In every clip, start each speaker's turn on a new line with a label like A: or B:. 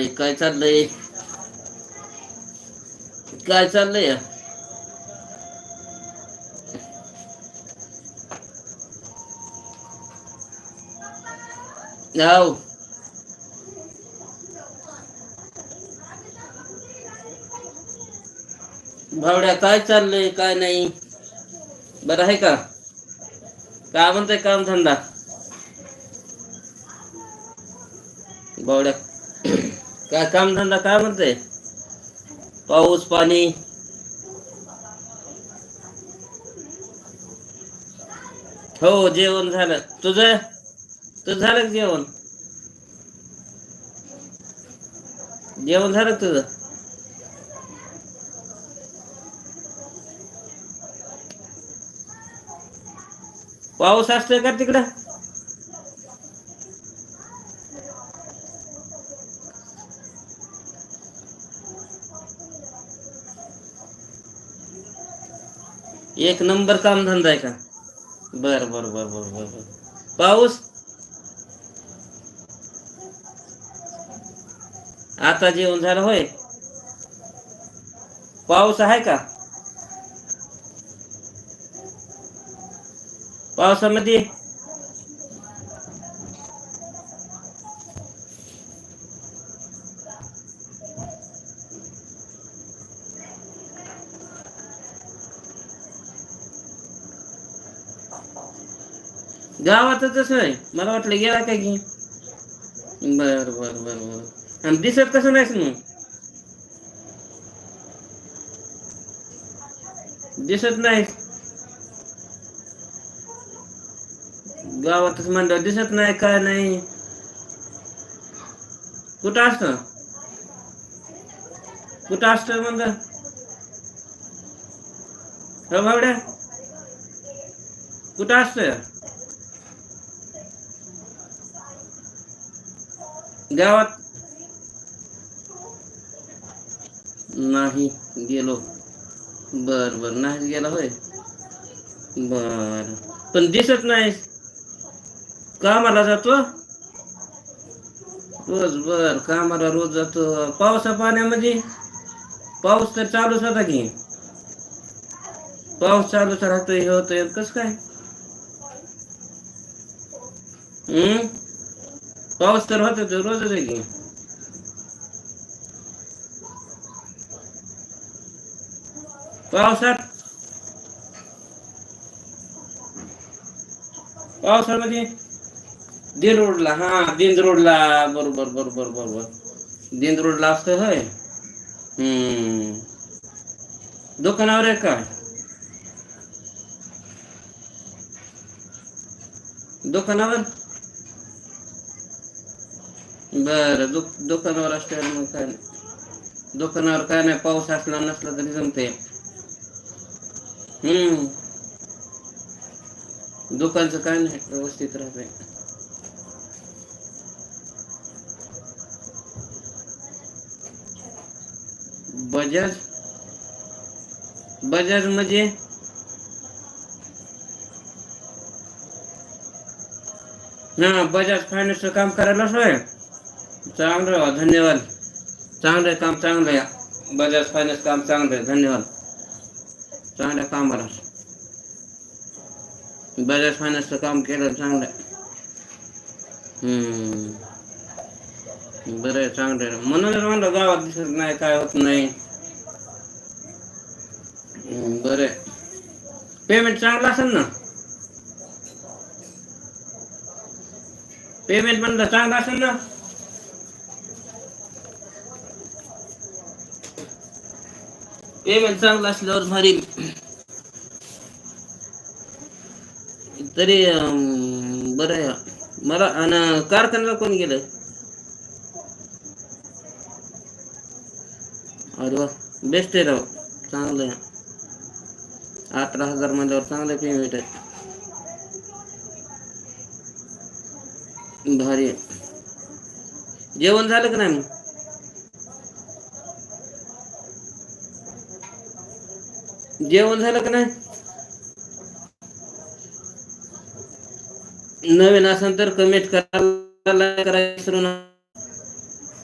A: हाय काय चाललंय काय चाललंय याव भावड्या काय चाललंय काय नाही बरं आहे का काय म्हणतंय काम धंदा भावड्या काय काम धंदा काय म्हणते पाऊस पाणी? हो जेवण झालं. तुझं? तुझं झालं जेवण? जेवण झालं तुझं? पाऊस असतोय का तिकडं? एक नंबर काम धंदा आहे का? बर बर बर बर बर बर. पाऊस? आता जेवण झालं होय? पाऊस आहे का? पावसामध्ये गावातच आहे. मला वाटलं गेला काय की? बर बर बर बर. आणि दिसत कसं नाहीस मग दिसत नाही गावातच म्हणलं दिसत नाही काय नाही. कुठं असत? कुठं असत म्हणलं? हो भावड्या कुठं असतोय गावात नाही गेलो. बर बर. नाही गेला होय? बर. पण दिसत नाही. कामाला जातो? रोज बर. कामाला रोज जातो. पावसा पाण्यामध्ये? पाऊस तर चालूच होता की. पाऊस चालूच राहतोय हे होतोय. कस काय? हम्म? पाऊस तर होतो तो रोजच आहे की पावसात पावसामध्ये दिन रोडला, हा, दिन रोडला बरोबर बरोबर बरोबर दिन रोडला असतं होय। हम्म। दुकानावर दुकानावर बरं दुक दुकानावर असल्यावर मग काय? नाही दुकानावर काय नाही पाऊस असला नसला तरी जमते हम्म. दुकानचं काय नाही व्यवस्थित राहते बजाज? बजाज म्हणजे? हा बजाज फायनान्सचं काम करायला सोय चांगलं आहे, धन्यवाद. चांगलं काम आहे बजाज फायनान्स काम चांगलं आहे धन्यवाद. चांगल्या कामाला. बजाज फायनान्सचं काम केलं चांगलं आहे. हम्म. बरं आहे चांगलं आहे. म्हणूनच म्हणलं गावात काय होत नाही. हम्म, पेमेंट चांगलं ना? पेमेंट म्हणलं चांगलं ना? पेमेंट चांगलं असल्यावर भारी तरी बर आहे. मला आणि कारखान्याला कोण गेलं? अरे वा बेस्ट आहे राव. चांगलं आहे. अठरा हजार म्हणल्यावर चांगलं पेमेंट आहे. भारी आहे. जेवण झालं का नाही मग? जेवण झालं का नाही? नवीन असेल तर कमेंट करायला like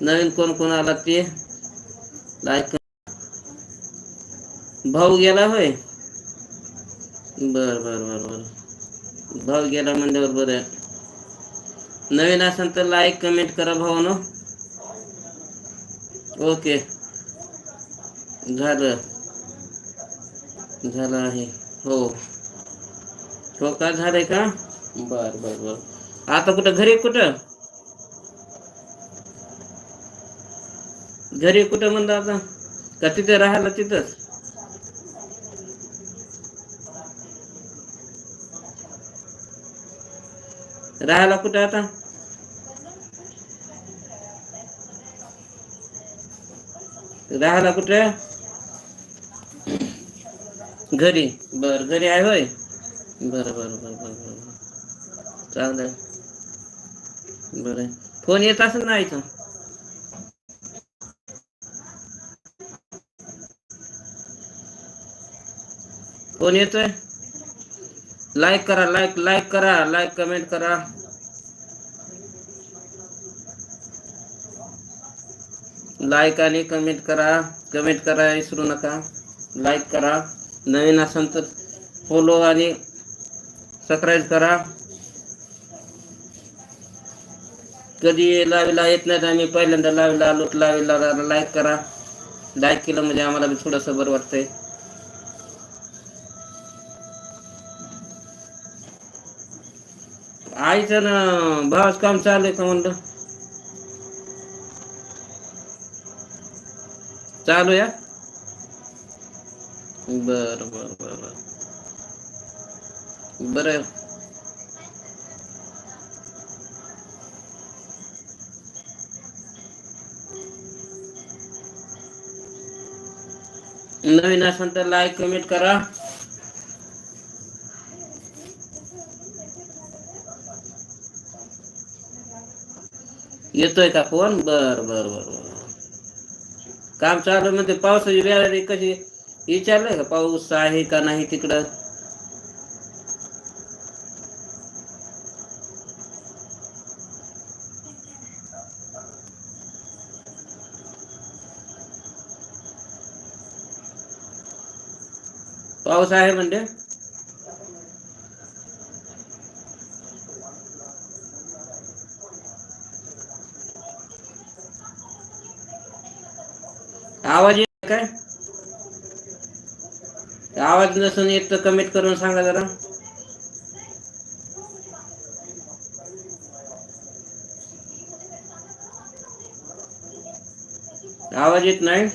A: नवीन कोण कोण आला ते लाईक भाऊ गेला होय? बर बर बर बर. भाऊ गेला म्हणल्यावर बरं आहे. नवीन असेल तर लाईक कमेंट करा भावानो. ओके झालं. झालं आहे. हो. हो का झालंय का? बर बर बर. आता कुठं? घरी कुठं? घरी कुठं म्हणलं आता? का तिथे राहायला तिथंच? राहायला कुठं आता? राहायला कुठं? घरी. बर घरी आहे होय? बर बर बर बर बर चांगलं बरं. फोन येत असेल ना इथं? फोन येतोय? लाईक करा लाईक लाईक करा लाईक कमेंट करा. लाईक आणि कमेंट करा. कमेंट करा विसरू नका. लाईक करा. नवीन असेल तर फॉलो आणि सबस्क्राईब करा. कधी लावीला येत नाही आम्ही पहिल्यांदा लावीला आलो लावीला लाईक करा. लाईक केलं म्हणजे आम्हाला बी थोडंसं बरं वाटतंय. आईचं ना भावाच काम चालू आहे का म्हणलं? चालू या बर बर बर बर बरं नवीन असेल तर लाईक कमेंट करा. येतोय का फ़ोन बर बर बर बर. काम चालू म्हणजे पावसाची वेळ कशी? विचारलंय का पाऊस आहे का नाही तिकडं? पाऊस आहे म्हणजे? आवाज़ काय? आवाज नसून येत तर कमेंट करून सांगा जरा. आवाज येत नाही?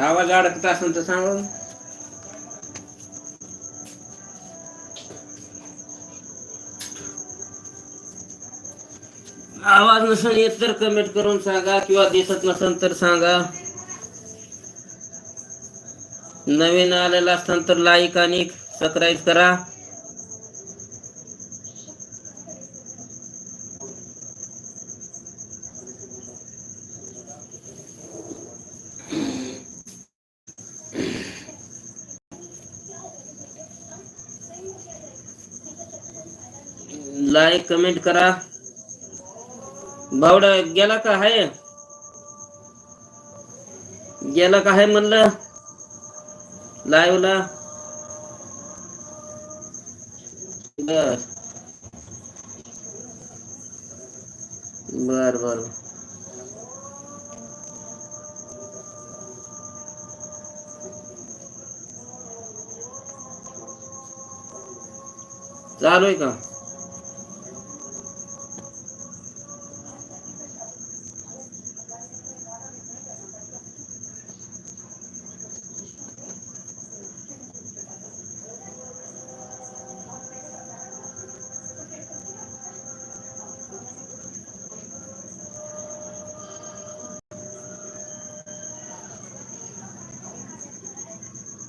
A: आवाज अडकत असेल तर सांगा. आवाज नसेल येत तर कमेंट करून सांगा किंवा दिसत नसेल तर सांगा. नवीन आलेला असेल तर लाईक आणि सबस्क्राईब करा. लाईक, कमेंट करा. बावडा गेला का आहे गेला का आहे म्हणलं? लाईवला बर. बर बर. चालू आहे का?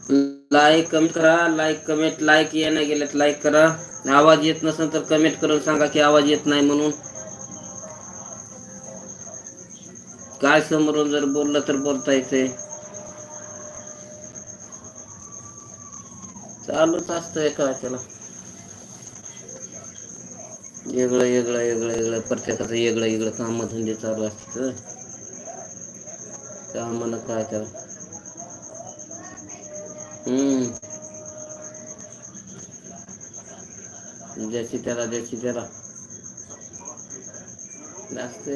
A: लाईक कमेंट करा. लाईक कमेंट लाईक येण्या गेल्यात लाईक करा. आवाज येत नसेल तर कमेंट करून सांगा की आवाज येत नाही म्हणून. काय समोरून जर बोललं तर बोलता येते. चालूच असतंय काय त्याला वेगळं वेगळं वेगळं वेगळं. प्रत्येकाचं वेगळं वेगळं कामधंदे चालू असतं त्या काय त्याला हम्म। ज्याची त्याला ज्याची त्याला जास्त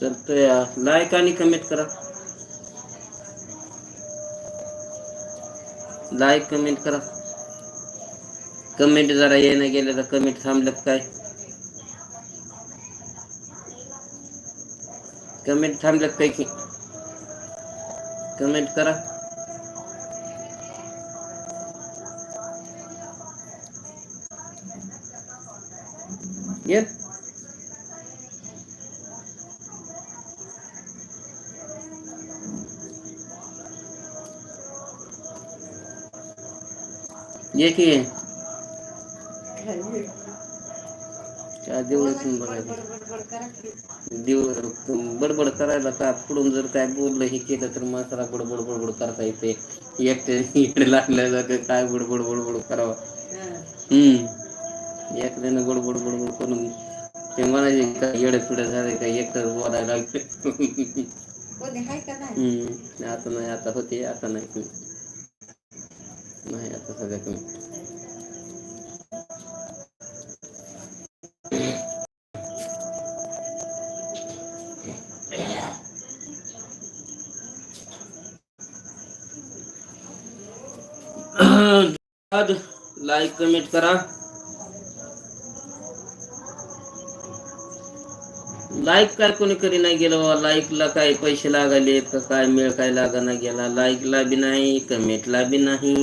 A: चलतोय लाईक आणि कमेंट करा। लाईक कमेंट करा। कमेंट जरा येणं गेलं तर कमेंट थांबलं काय? कमेंट थांबलं काय की? कमेंट करा। ये। ये की देवळातून बघायचं देव बडबड करायला का? पुढून जर काय बोललं हे केलं तर माणसाला बडबड बडबड करता येते. एकटे इकडे लागल्या काय बडबड बडबड करावं? हम्म. एकट्यानं बडबड बडबड करून ते म्हणायचे का येडे पिढे झाले का? एकटं बोलायला लागले. हम्म. आता नाही आता होते आता नाही. नाही आता सगळ्या कमी. लाईक कमेंट करा. लाईक काय कोणी करी नाही गेलं लाईकला काय पैसे लागले का काय मेळ काय लागाना गेला. लाईकला बी नाही कमेंटला बी नाही.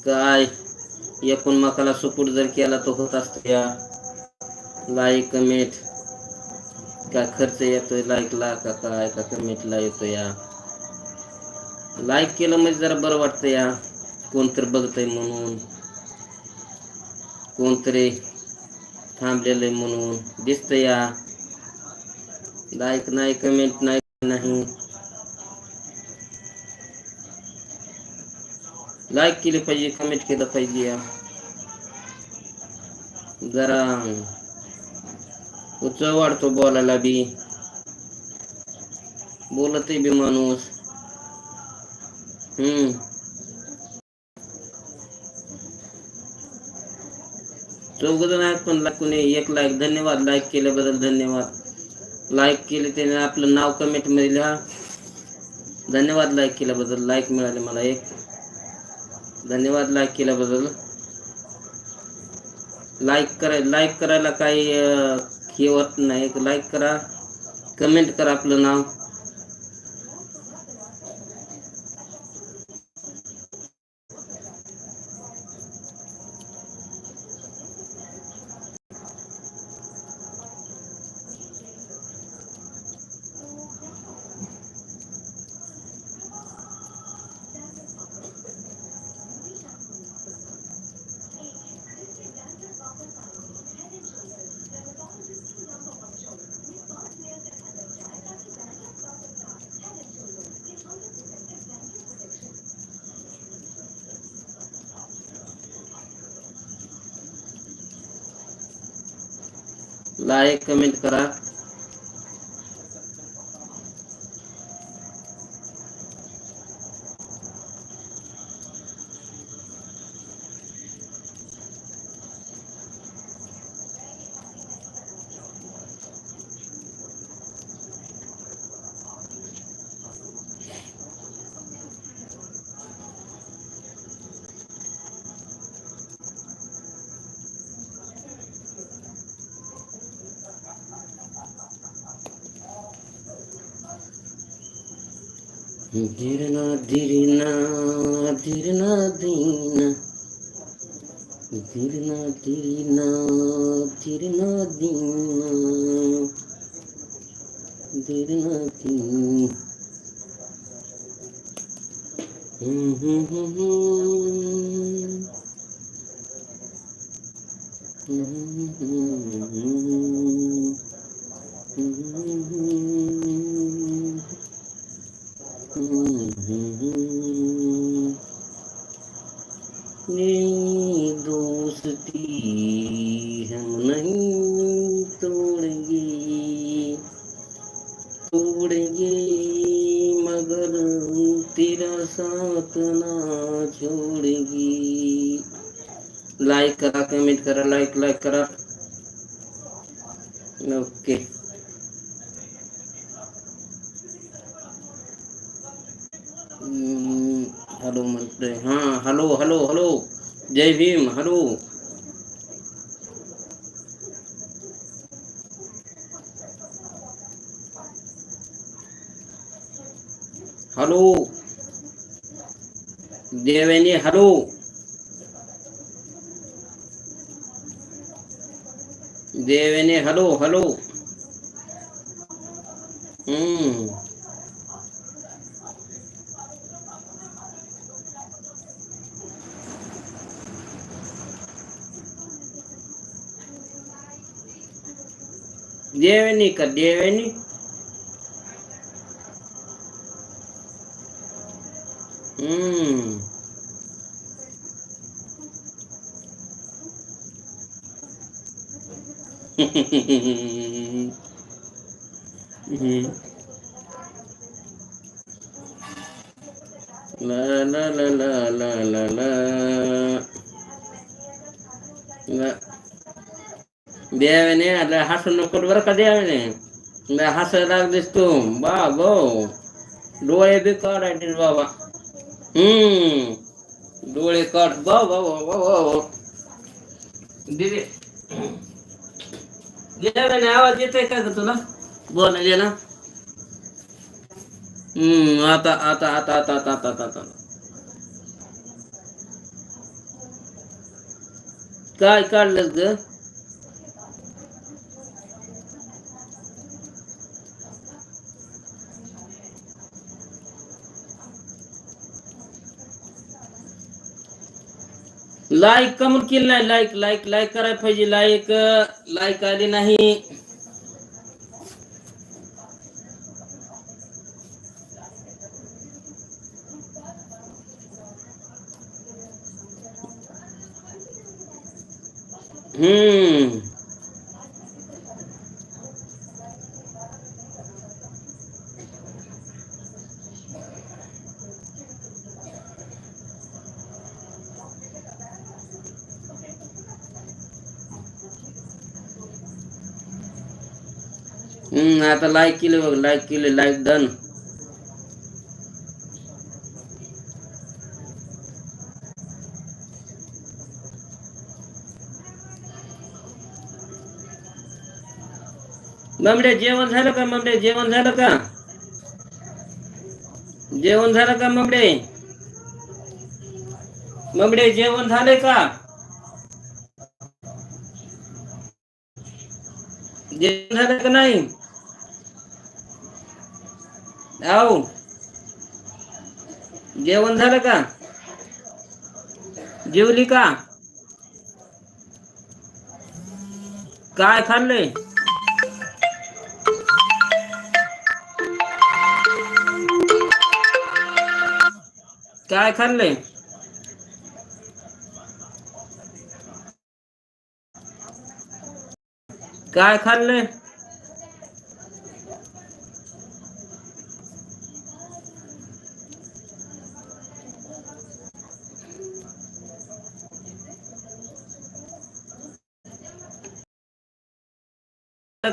A: काय? एकूण मकाला सपोर्ट जर केला तो होत असतो या. लाईक कमेंट काय खर्च येतोय लाईकला का काय? का कमेंटला येतो या. लाईक केलं म्हणजे जरा बरं वाटतं या. कोणतरी बघतय म्हणून. कोणतरी थांबलेलं म्हणून. दिसत या. लाईक नाही कमेंट नाही नाही. लाईक केली पाहिजे कमेंट केलं पाहिजे या. जरा उत्साह वाढतो बोलायला बी. बोलत बी माणूस. हम्म. चौघ जण आहेत पण कोणी एक लाईक धन्यवाद लाईक केल्याबद्दल धन्यवाद. लाईक केले त्याने आपलं नाव कमेंटमध्ये लिहा. धन्यवाद लाईक केल्याबद्दल लाईक मिळाले मला एक. धन्यवाद लाईक केल्याबद्दल. लाईक कराय लाईक करायला काही हे होत नाही. लाईक करा. कमेंट करा आपलं नाव. लाईक कमेंट करा. দিরনা দিরনা দিরনা দিনা। দিরনা দিরনা দিরনা দিনা। দিরনা দিন। হুম হুম হুম হুম হুম হুম হুম। दोस्ती हम नहीं तोड़ेंगे तोड़ेंगे मगर तेरा साथ ना छोड़ेंगे। लाइक करा कमेंट करा लाइक लाइक करा। ओके हम्म, म्हणतोय हा हॅलो हॅलो हॅलो जय भीम हॅलो हॅलो देवेनी हॅलो देवेनी hello hello Девени ka, Девени. Hmm. Mm-hmm. हसू बरं का देवाने लय हसायला लागलीस तू। बा, गो। डोळे बी काढायचे बाबा। हम्म। डोळे काढ। बा बा बा बा बा बा. दिदी देवाने आवाज़ येतोय का ग तुला? बोलायला ना हम्म आता आता आता आता आता आता आता आता. काय काढलं ग? लाईक कमून केलं नाही लाईक लाइक लाईक करायला पाहिजे लाईक लाईक आली नाही. हम्म हम्म आता लाईक केले बघ लाईक केले लाईक डन ममडे जेवण झालं का ममडे जेवण झालं का जेवण झालं का ममडे ममडे जेवण झाले का जेवण झालं का नाही आहो जेवण का? जेवली का? काय खाल्लंय? काय खाल्लंय? काय खाल्लंय?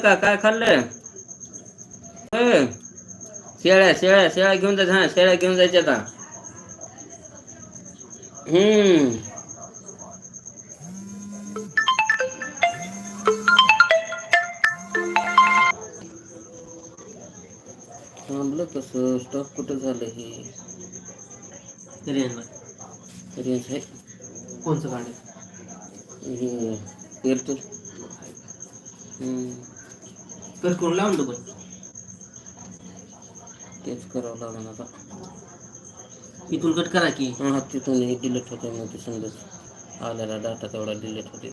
A: का? काय खाल्लंय होय. शेळ्या शेळ्या शेळ्या घेऊन जायचं हा शेळ्या घेऊन जायच्या आता. हम्म. थांबलं कसं? स्टॉप कुठं झालं हे?
B: रेंज
A: आहे
B: कोणचं गाडी
A: हे हम्म,
B: कर कोण लावून पण
A: तेच करावं लागेल आता
B: इथून कट करा की
A: हा तिथून डिलीट होते मग ते आलेला डाटा तेवढा डिलीट होते